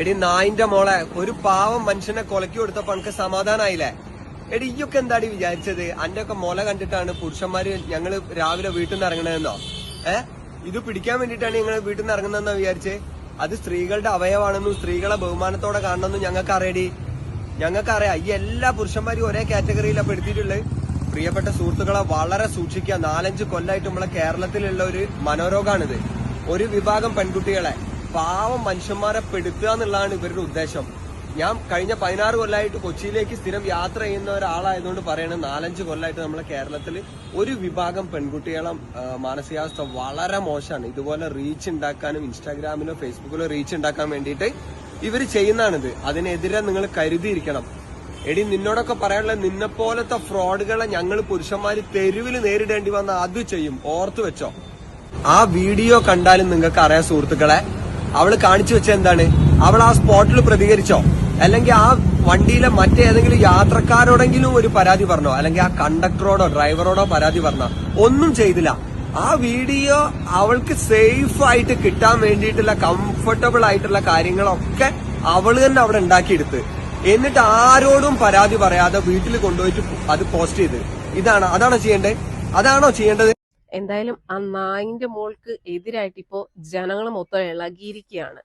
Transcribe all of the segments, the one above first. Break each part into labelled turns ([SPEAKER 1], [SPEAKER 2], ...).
[SPEAKER 1] എടി നായിന്റെ മോളെ ഒരു പാവം മനുഷ്യനെ കൊലക്കി കൊടുത്തപ്പോ എനിക്ക് സമാധാനായില്ലേ? എടി ഇയൊക്കെ എന്താടി വിചാരിച്ചത്? അന്റെ ഒക്കെ മോല കണ്ടിട്ടാണ് പുരുഷന്മാര് ഞങ്ങൾ രാവിലെ വീട്ടിൽ നിന്ന് ഇറങ്ങണതെന്നോ ഏ? ഇത് പിടിക്കാൻ വേണ്ടിയിട്ടാണ് ഞങ്ങൾ വീട്ടിൽ നിന്ന് ഇറങ്ങുന്നതെന്നോ വിചാരിച്ച്? അത് സ്ത്രീകളുടെ അവയവാണെന്നും സ്ത്രീകളെ ബഹുമാനത്തോടെ കാണണമെന്നും ഞങ്ങൾക്ക് അറിയടി ഞങ്ങൾക്കറിയാം ഈ എല്ലാ പുരുഷന്മാരും ഒരേ കാറ്റഗറിയിലാണ് പെടുത്തിയിട്ടുള്ളത്. പ്രിയപ്പെട്ട സുഹൃത്തുക്കളെ വളരെ സൂക്ഷിക്കുക. നാലഞ്ച് കൊല്ലായിട്ട് നമ്മളെ കേരളത്തിലുള്ള ഒരു മനോരോഗാണിത്. ഒരു വിഭാഗം പെൺകുട്ടികളെ. പാവം മനുഷ്യന്മാരെ പെടുത്തുക എന്നുള്ളതാണ് ഇവരുടെ ഉദ്ദേശം. ഞാൻ കഴിഞ്ഞ പതിനാറ് കൊല്ലമായിട്ട് കൊച്ചിയിലേക്ക് സ്ഥിരം യാത്ര ചെയ്യുന്ന ഒരാളായതുകൊണ്ട് പറയണത് നാലഞ്ച് കൊല്ലമായിട്ട് നമ്മളെ കേരളത്തിൽ ഒരു വിഭാഗം പെൺകുട്ടികളെ മാനസികാവസ്ഥ വളരെ മോശമാണ്. ഇതുപോലെ റീച്ച് ഉണ്ടാക്കാനും ഇൻസ്റ്റാഗ്രാമിലോ ഫേസ്ബുക്കിലോ റീച്ച് ഉണ്ടാക്കാൻ വേണ്ടിയിട്ട് ഇവർ ചെയ്യുന്നതാണിത്. അതിനെതിരെ നിങ്ങൾ കരുതിയിരിക്കണം. എടി നിന്നോടൊക്കെ പറയാനുള്ള നിന്നെ പോലത്തെ ഫ്രോഡുകളെ ഞങ്ങൾ പുരുഷന്മാര് തെരുവിൽ നേരിടേണ്ടി വന്ന അത് ചെയ്യും. ഓർത്തു വെച്ചോ. ആ വീഡിയോ കണ്ടാലും നിങ്ങൾക്ക് അറിയാം സുഹൃത്തുക്കളെ അവൾ കാണിച്ചു വെച്ച എന്താണ്? അവൾ ആ സ്പോട്ടിൽ പ്രതികരിച്ചോ? അല്ലെങ്കിൽ ആ വണ്ടിയിലെ മറ്റേതെങ്കിലും യാത്രക്കാരോടെങ്കിലും ഒരു പരാതി പറഞ്ഞോ? അല്ലെങ്കിൽ ആ കണ്ടക്ടറോടോ ഡ്രൈവറോടോ പരാതി പറഞ്ഞോ? ഒന്നും ചെയ്തില്ല. ആ വീഡിയോ അവൾക്ക് സേഫ് ആയിട്ട് കിട്ടാൻ വേണ്ടിയിട്ടുള്ള കംഫർട്ടബിൾ ആയിട്ടുള്ള കാര്യങ്ങളൊക്കെ അവൾ തന്നെ അവിടെ ഉണ്ടാക്കിയെടുത്ത്. എന്നിട്ട് ആരോടും പരാതി പറയാതെ വീട്ടിൽ കൊണ്ടുപോയിട്ട് അത് പോസ്റ്റ് ചെയ്ത്. ഇതാണ്. അതാണോ ചെയ്യേണ്ടത്? അതാണോ ചെയ്യേണ്ടത്?
[SPEAKER 2] എന്തായാലും ആ നായിന്റെ മോൾക്ക് എതിരായിട്ട് ഇപ്പോ ജനങ്ങൾ മൊത്തം ഇളകിയിരിക്കുകയാണ്.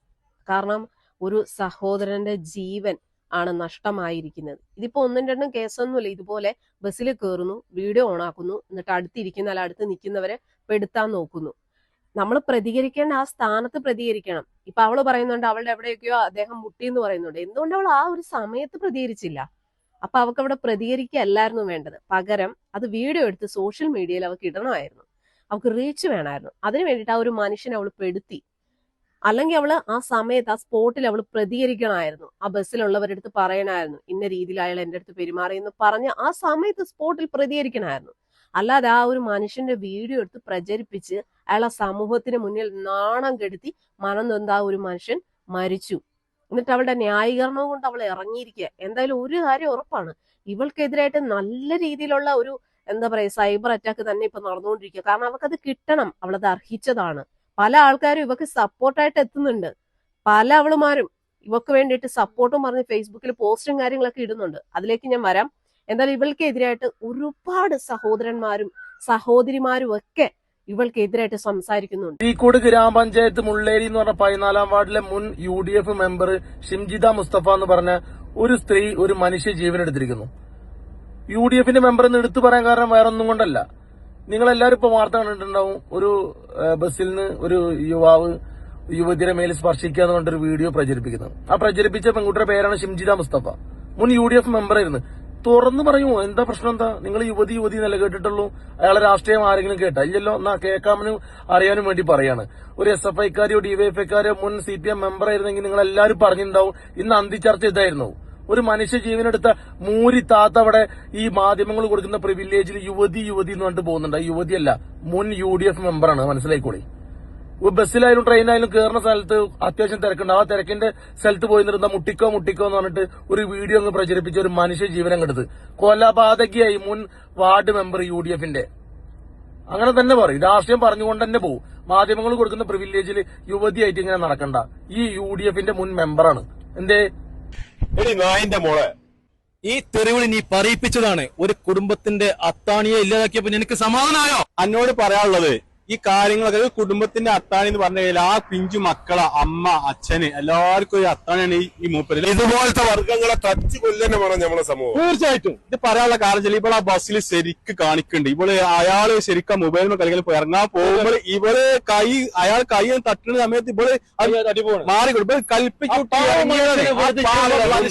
[SPEAKER 2] കാരണം ഒരു സഹോദരന്റെ ജീവൻ ആണ് നഷ്ടമായിരിക്കുന്നത്. ഇതിപ്പോ ഒന്നും രണ്ടും കേസൊന്നുമില്ല. ഇതുപോലെ ബസ്സിൽ കയറുന്നു വീഡിയോ ഓണാക്കുന്നു എന്നിട്ട് അടുത്തിരിക്കുന്ന അല്ല അടുത്ത് നിൽക്കുന്നവരെ പെടുത്താൻ നോക്കുന്നു. നമ്മൾ പ്രതികരിക്കേണ്ട ആ സ്ഥാനത്ത് പ്രതികരിക്കണം. ഇപ്പൊ അവൾ പറയുന്നുണ്ട് അവളുടെ എവിടെയൊക്കെയോ അദ്ദേഹം മുട്ടി എന്ന് പറയുന്നുണ്ട്. എന്തുകൊണ്ട് അവൾ ആ ഒരു സമയത്ത് പ്രതികരിച്ചില്ല? അപ്പൊ അവൾക്ക് അവിടെ പ്രതികരിക്കുകയല്ലായിരുന്നു വേണ്ടത്. പകരം അത് വീഡിയോ എടുത്ത് സോഷ്യൽ മീഡിയയിൽ അവൾക്ക് ഇടണമായിരുന്നു. അവൾക്ക് റീച്ച് വേണമായിരുന്നു അതിനു വേണ്ടിയിട്ട് ആ ഒരു മനുഷ്യനെ അവൾ പെടുത്തി. അല്ലെങ്കിൽ അവൾ ആ സമയത്ത് ആ സ്പോട്ടിൽ അവൾ പ്രതികരിക്കണമായിരുന്നു. ആ ബസ്സിലുള്ളവരുടെ അടുത്ത് പറയണമായിരുന്നു. ഇന്ന രീതിയിൽ അയാൾ എന്റെ അടുത്ത് പെരുമാറി എന്ന് പറഞ്ഞ് ആ സമയത്ത് സ്പോട്ടിൽ പ്രതികരിക്കണമായിരുന്നു. അല്ലാതെ ആ ഒരു മനുഷ്യന്റെ വീഡിയോ എടുത്ത് പ്രചരിപ്പിച്ച് അയാൾ ആ സമൂഹത്തിന് മുന്നിൽ നാണം കെടുത്തി മനം ആ ഒരു മനുഷ്യൻ മരിച്ചു. എന്നിട്ട് അവളുടെ ന്യായീകരണവും കൊണ്ട് അവൾ ഇറങ്ങിയിരിക്കുക എന്തായാലും ഒരു കാര്യം ഉറപ്പാണ്. ഇവൾക്കെതിരായിട്ട് നല്ല രീതിയിലുള്ള ഒരു എന്താ പറയാ സൈബർ അറ്റാക്ക് തന്നെ ഇപ്പൊ നടന്നുകൊണ്ടിരിക്കുക കാരണം അവർക്കത് കിട്ടണം അവളത് അർഹിച്ചതാണ്. പല ആൾക്കാരും ഇവക്ക് സപ്പോർട്ടായിട്ട് എത്തുന്നുണ്ട്. പല അവളുമാരും ഇവക്ക് വേണ്ടിയിട്ട് സപ്പോർട്ടും പറഞ്ഞ് ഫേസ്ബുക്കിൽ പോസ്റ്റും കാര്യങ്ങളൊക്കെ ഇടുന്നുണ്ട്. അതിലേക്ക് ഞാൻ വരാം. എന്നാൽ ഇവൾക്കെതിരായിട്ട് ഒരുപാട് സഹോദരന്മാരും സഹോദരിമാരും ഒക്കെ ഇവൾക്കെതിരായിട്ട് സംസാരിക്കുന്നുണ്ട്.
[SPEAKER 3] ഈക്കോട് ഗ്രാമപഞ്ചായത്ത് മുള്ളേരി എന്ന് പറഞ്ഞ പതിനാലാം വാർഡിലെ മുൻ U D F member Shimjitha Mustafa എന്ന് പറഞ്ഞ ഒരു സ്ത്രീ ഒരു മനുഷ്യ ജീവൻ എടുത്തിരിക്കുന്നു യു ഡി എഫിന്റെ മെമ്പർ എന്ന് എടുത്തു പറയാൻ കാരണം വേറെ ഒന്നും കൊണ്ടല്ല. നിങ്ങൾ എല്ലാവരും ഇപ്പൊ വാർത്ത കണ്ടിട്ടുണ്ടാവും. ഒരു ബസ്സിൽ നിന്ന് ഒരു യുവാവ് യുവതിയുടെ മേൽ സ്പർശിക്കുക എന്ന് പറഞ്ഞൊരു വീഡിയോ പ്രചരിപ്പിക്കുന്നത് ആ പ്രചരിപ്പിച്ച പെൺകുട്ടിയുടെ പേരാണ് ഷിംജിത മുസ്തഫ. മുൻ യു ഡി എഫ് മെമ്പറായിരുന്നു തുറന്നു പറയുമോ? എന്താ പ്രശ്നം? എന്താ? നിങ്ങൾ യുവതി യുവതി എന്നല്ല കേട്ടിട്ടുള്ളൂ? അയാളെ രാഷ്ട്രീയം ആരെങ്കിലും കേട്ടാ? ഇല്ലല്ലോ എന്നാ കേൾക്കാമെന്ന് അറിയാനും വേണ്ടി പറയാണ്. ഒരു എസ് എഫ് ഐക്കാരോ ഡിവൈഎഫ്ഐക്കാരോ മുൻ സി പി എം മെമ്പർ ആയിരുന്നെങ്കിൽ നിങ്ങൾ എല്ലാവരും പറഞ്ഞിട്ടുണ്ടാവും. ഇന്ന് അന്തിച്ചർച്ച ഇതായിരുന്നു. ഒരു മനുഷ്യ ജീവനെടുത്ത മൂരി താത്ത അവിടെ ഈ മാധ്യമങ്ങൾ കൊടുക്കുന്ന പ്രിവില്ലേജിൽ യുവതി യുവതി എന്ന് പറഞ്ഞിട്ട് പോകുന്നുണ്ട്. യുവതിയല്ല മുൻ യു ഡി എഫ് മെമ്പറാണ് മനസ്സിലായിക്കോളി. ബസ്സിലായാലും ട്രെയിനായാലും കയറുന്ന സ്ഥലത്ത് അത്യാവശ്യം തിരക്കുണ്ട്. ആ തിരക്കിന്റെ സ്ഥലത്ത് പോയി നിന്നിരുന്ന മുട്ടിക്കോ മുട്ടിക്കോ എന്ന് പറഞ്ഞിട്ട് ഒരു വീഡിയോ അങ്ങ് പ്രചരിപ്പിച്ച ഒരു മനുഷ്യ ജീവനം കെടുത്ത് കൊലപാതകിയായി മുൻ വാർഡ് മെമ്പർ യു ഡി എഫിന്റെ. അങ്ങനെ തന്നെ പറയും. രാഷ്ട്രീയം പറഞ്ഞുകൊണ്ട് തന്നെ പോകും മാധ്യമങ്ങൾ കൊടുക്കുന്ന പ്രിവില്ലേജിൽ യുവതിയായിട്ട് ഇങ്ങനെ നടക്കണ്ട. ഈ യു ഡി എഫിന്റെ മുൻ മെമ്പറാണ് എന്തേ?
[SPEAKER 4] എടി നായിന്റെ മോളെ.
[SPEAKER 5] ഈ തെറിവിളി നീ പറയിപ്പിച്ചതാണ്. ഒരു കുടുംബത്തിന്റെ അത്താണിയെ ഇല്ലാതാക്കിയപ്പോ നിനക്ക് സമാധാനമായോ?
[SPEAKER 4] എന്നോട് പറയാനുള്ളത് ഈ കാര്യങ്ങളൊക്കെ കുടുംബത്തിന്റെ അത്താണി എന്ന് പറഞ്ഞു കഴിഞ്ഞാൽ ആ പിഞ്ചു മക്കളെ അമ്മ അച്ഛന് എല്ലാവർക്കും ഒരു അത്താണിയാണ് ഈ മൂപ്പര്. ഇതുപോലത്തെ വർഗങ്ങളെ തച്ചു കൊല്ലന്നെ വേണം നമ്മളെ സമൂഹം. തീർച്ചയായിട്ടും. ഇത് പറയാനുള്ള കാരണം വെച്ചാൽ ഇവിടെ ആ ബസ്സിൽ ശരിക്ക് കാണിക്കുന്നുണ്ട്. ഇവൾ അയാൾ ശരിക്കും മൊബൈലിൽ കളിക്കാൻ പോയി ഇറങ്ങാൻ പോകുമ്പോൾ ഇവൾ കൈ അയാൾ കൈ തട്ടുന്ന സമയത്ത് ഇവൾ മാറി കൊടുക്കും കൽപ്പിച്ചു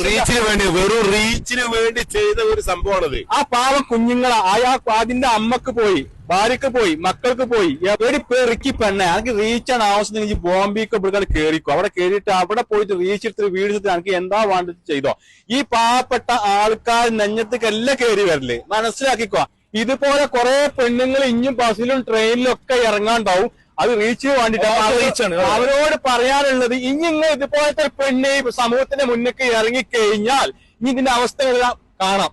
[SPEAKER 4] റീച്ചിന് വേണ്ടി വെറും റീച്ചിന് വേണ്ടി ചെയ്ത ഒരു സംഭവമാണത്. ആ പാവം കുഞ്ഞുങ്ങളെ. അയാൾ അതിന്റെ അമ്മയ്ക്ക് പോയി. ഭാര്യക്ക് പോയി മക്കൾക്ക് പോയി. എവിടെ പെറുക്കി പെണ്ണെ. എനിക്ക് റീച്ചാണ് ആവശ്യം എനിക്ക് ബോംബെക്ക് ഇവിടെ കയറിക്കോ അവിടെ കയറിയിട്ട് അവിടെ പോയിട്ട് റീച്ച് എടുത്തിട്ട് വീട് എനിക്ക് എന്താ വേണ്ടത് ചെയ്തോ. ഈ പാവപ്പെട്ട ആൾക്കാർ നെഞ്ഞത്തേക്കല്ല കയറി വരൽ. മനസ്സിലാക്കിക്കോ. ഇതുപോലെ കുറെ പെണ്ണുങ്ങൾ ഇഞ്ഞും ബസ്സിലും ട്രെയിനിലും ഒക്കെ ഇറങ്ങാണ്ടാവും. അത് റീച്ചിന് വേണ്ടിട്ടാണ് അവരോട് പറയാനുള്ളത് ഇങ്ങനെ ഇതുപോലത്തെ പെണ്ണ് സമൂഹത്തിന്റെ സമൂഹത്തിന്റെ മുന്നിലേക്ക് ഇറങ്ങിക്കഴിഞ്ഞാൽ ഇനി ഇതിന്റെ അവസ്ഥകളെല്ലാം കാണാം.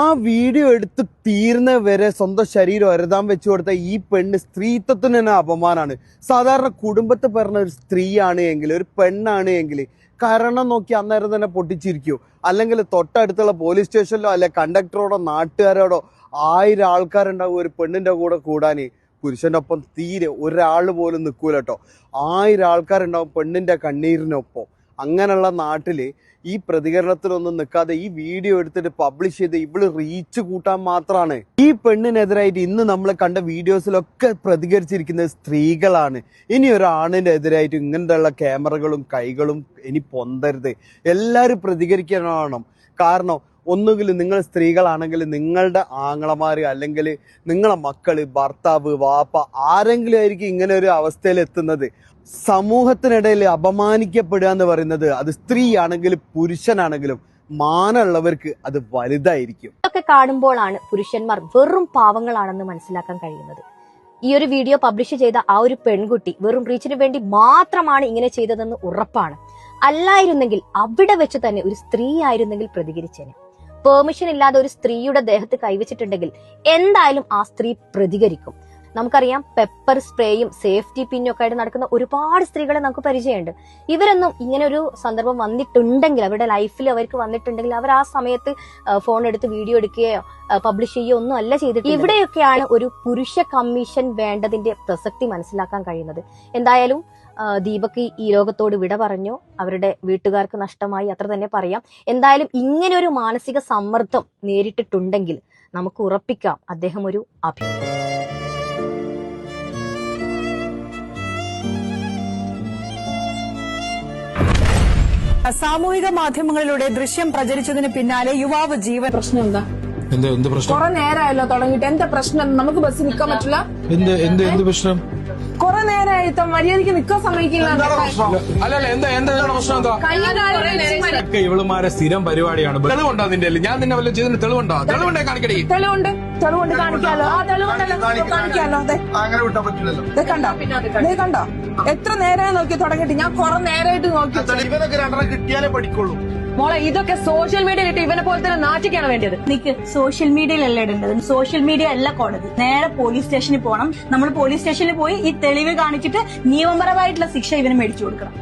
[SPEAKER 6] ആ വീഡിയോ എടുത്ത് തീർന്ന വരെ സ്വന്തം ശരീരം അരുതാൻ വെച്ചു കൊടുത്ത ഈ പെണ്ണ് സ്ത്രീത്വത്തിന് തന്നെ അപമാനമാണ് സാധാരണ കുടുംബത്തിൽ പറഞ്ഞ ഒരു സ്ത്രീയാണ് എങ്കിൽ ഒരു പെണ്ണാണ് എങ്കിൽ കാരണം നോക്കി അന്നേരം തന്നെ പൊട്ടിച്ചിരിക്കൂ. അല്ലെങ്കിൽ തൊട്ടടുത്തുള്ള പോലീസ് സ്റ്റേഷനിലോ അല്ലെ കണ്ടക്ടറോടോ നാട്ടുകാരോടോ ആയിരം ആൾക്കാരുണ്ടാവും ഒരു പെണ്ണിന്റെ കൂടെ കൂടാൻ. പുരുഷന്റെ ഒപ്പം തീരെ ഒരാൾ പോലും നിൽക്കൂല കേട്ടോ ആയിരം ആൾക്കാരുണ്ടാവും പെണ്ണിന്റെ കണ്ണീരിനൊപ്പം. അങ്ങനെയുള്ള നാട്ടിൽ ഈ പ്രതികരണത്തിലൊന്നും നിൽക്കാതെ ഈ വീഡിയോ എടുത്തിട്ട് പബ്ലിഷ് ചെയ്ത് ഇവൾ റീച്ച് കൂട്ടാൻ മാത്രമാണ് ഈ പെണ്ണിനെതിരായിട്ട് ഇന്ന് നമ്മൾ കണ്ട വീഡിയോസിലൊക്കെ പ്രതികരിച്ചിരിക്കുന്നത് സ്ത്രീകളാണ്. ഇനി ഒരു ആണിന്റെ എതിരായിട്ട് ഇങ്ങനത്തെയുള്ള ക്യാമറകളും കൈകളും ഇനി പൊന്തരുത്. എല്ലാവരും പ്രതികരിക്കണം. കാരണം ഒന്നുകിൽ നിങ്ങൾ സ്ത്രീകളാണെങ്കിൽ നിങ്ങളുടെ ആങ്ങളമാർ അല്ലെങ്കിൽ നിങ്ങളെ മക്കൾ ഭർത്താവ് വാപ്പ ആരെങ്കിലും ആയിരിക്കും ഇങ്ങനെ ഒരു അവസ്ഥയിൽ എത്തുന്നത്. സമൂഹത്തിനിടയിൽ അപമാനിക്കപ്പെടുക എന്ന് പറയുന്നത് അത് സ്ത്രീയാണെങ്കിലും പുരുഷനാണെങ്കിലും മാനമുള്ളവർക്ക് അത് വലുതായിരിക്കും.
[SPEAKER 7] ഇതൊക്കെ കാണുമ്പോഴാണ് പുരുഷന്മാർ വെറും പാവങ്ങളാണെന്ന് മനസ്സിലാക്കാൻ കഴിയുന്നത്. ഈ ഒരു വീഡിയോ പബ്ലിഷ് ചെയ്ത ആ ഒരു പെൺകുട്ടി വെറും റീച്ചിന് വേണ്ടി മാത്രമാണ് ഇങ്ങനെ ചെയ്തതെന്ന് ഉറപ്പാണ്. അല്ലായിരുന്നെങ്കിൽ അവിടെ വെച്ച് തന്നെ ഒരു സ്ത്രീ ആയിരുന്നെങ്കിൽ പ്രതികരിച്ചേനെ. പെർമിഷൻ ഇല്ലാതെ ഒരു സ്ത്രീയുടെ ദേഹത്ത് കൈവച്ചിട്ടുണ്ടെങ്കിൽ എന്തായാലും ആ സ്ത്രീ പ്രതികരിക്കും. നമുക്കറിയാം പെപ്പർ സ്പ്രേയും സേഫ്റ്റി പിന്നും ഒക്കെ ആയിട്ട് നടക്കുന്ന ഒരുപാട് സ്ത്രീകളെ നമുക്ക് പരിചയമുണ്ട്. ഇവരൊന്നും ഇങ്ങനെ ഒരു സന്ദർഭം വന്നിട്ടുണ്ടെങ്കിൽ അവരുടെ ലൈഫിൽ അവർക്ക് വന്നിട്ടുണ്ടെങ്കിൽ അവർ ആ സമയത്ത് ഫോൺ എടുത്ത് വീഡിയോ എടുക്കുകയോ പബ്ലിഷ് ചെയ്യുകയോ ഒന്നും അല്ല ചെയ്തിട്ട് ഇവിടെയൊക്കെയാണ് ഒരു പുരുഷ കമ്മീഷൻ വേണ്ടതിന്റെ പ്രസക്തി മനസ്സിലാക്കാൻ കഴിയുന്നത്. എന്തായാലും ദീപക് ഈ ലോകത്തോട് വിട പറഞ്ഞു. അവരുടെ വീട്ടുകാർക്ക് നഷ്ടമായി. അത്ര തന്നെ പറയാം. എന്തായാലും ഇങ്ങനെ ഒരു മാനസിക സമ്മർദ്ദം നേരിട്ടിട്ടുണ്ടെങ്കിൽ നമുക്ക് ഉറപ്പിക്കാം. അദ്ദേഹം ഒരു അഭി
[SPEAKER 8] സാമൂഹിക മാധ്യമങ്ങളിലൂടെ ദൃശ്യം പ്രചരിച്ചതിന് പിന്നാലെ യുവാവ് ജീവൻ
[SPEAKER 9] പ്രശ്നം എന്താ?
[SPEAKER 5] എന്ത് എന്ത് പ്രശ്നം?
[SPEAKER 9] കുറെ നേരമായല്ലോ തുടങ്ങിയിട്ട്. എന്താ പ്രശ്നം? നമുക്ക് ബസ് നിൽക്കാൻ പറ്റില്ല.
[SPEAKER 5] എന്ത് എന്ത് എന്ത് പ്രശ്നം?
[SPEAKER 9] കുറെ നേരമായിട്ട് മര്യാദയ്ക്ക് നിൽക്കാൻ സമ്മതിക്കില്ല
[SPEAKER 4] അല്ലല്ല എന്താ എന്താ പ്രശ്നം എന്താ?
[SPEAKER 9] കഴിഞ്ഞ കാലം
[SPEAKER 4] ഒക്കെ ഇവളുമാരെ സ്ഥിരം പരിപാടിയാണ്. തെളിവുണ്ടോ നിന്റെ ഞാൻ നിന്നെ വല്ല ചെയ്തിന് തെളിവുണ്ടോ? തെളിവുണ്ടേ കാണിക്കടി.
[SPEAKER 9] തെളിവുണ്ട്. തെളിവുണ്ട് കാണിക്കാലോ. ആ തെളിവുണ്ടല്ലോ കാണിക്കാലോ. അതെ
[SPEAKER 6] അങ്ങനെ വിട്ടാൻ പറ്റില്ലല്ലോ
[SPEAKER 9] ദേ കണ്ടോ? ദേ കണ്ടോ? എത്ര നേരമായി നോക്കി തുടങ്ങിയിട്ട്. ഞാൻ കുറെ നേരമായിട്ട് നോക്കി
[SPEAKER 6] ഇവനൊക്കെ രണ്ടെണ്ണം കിട്ടിയാലേ പഠിക്കുള്ളൂ.
[SPEAKER 9] മോളെ ഇതൊക്കെ സോഷ്യൽ മീഡിയയിൽ ഇട്ട് ഇവനെ പോലെ തന്നെ നാറ്റിക്കാണ് വേണ്ടത്
[SPEAKER 8] നിക്ക് സോഷ്യൽ മീഡിയയിലല്ല ഇടേണ്ടത്? സോഷ്യൽ മീഡിയ അല്ല കോടതി. നേരെ പോലീസ് സ്റ്റേഷനിൽ പോകണം നമ്മൾ പോലീസ് സ്റ്റേഷനിൽ പോയി ഈ തെളിവ് കാണിച്ചിട്ട് നിയമപരമായിട്ടുള്ള ശിക്ഷ ഇവന് മേടിച്ചു കൊടുക്കണം.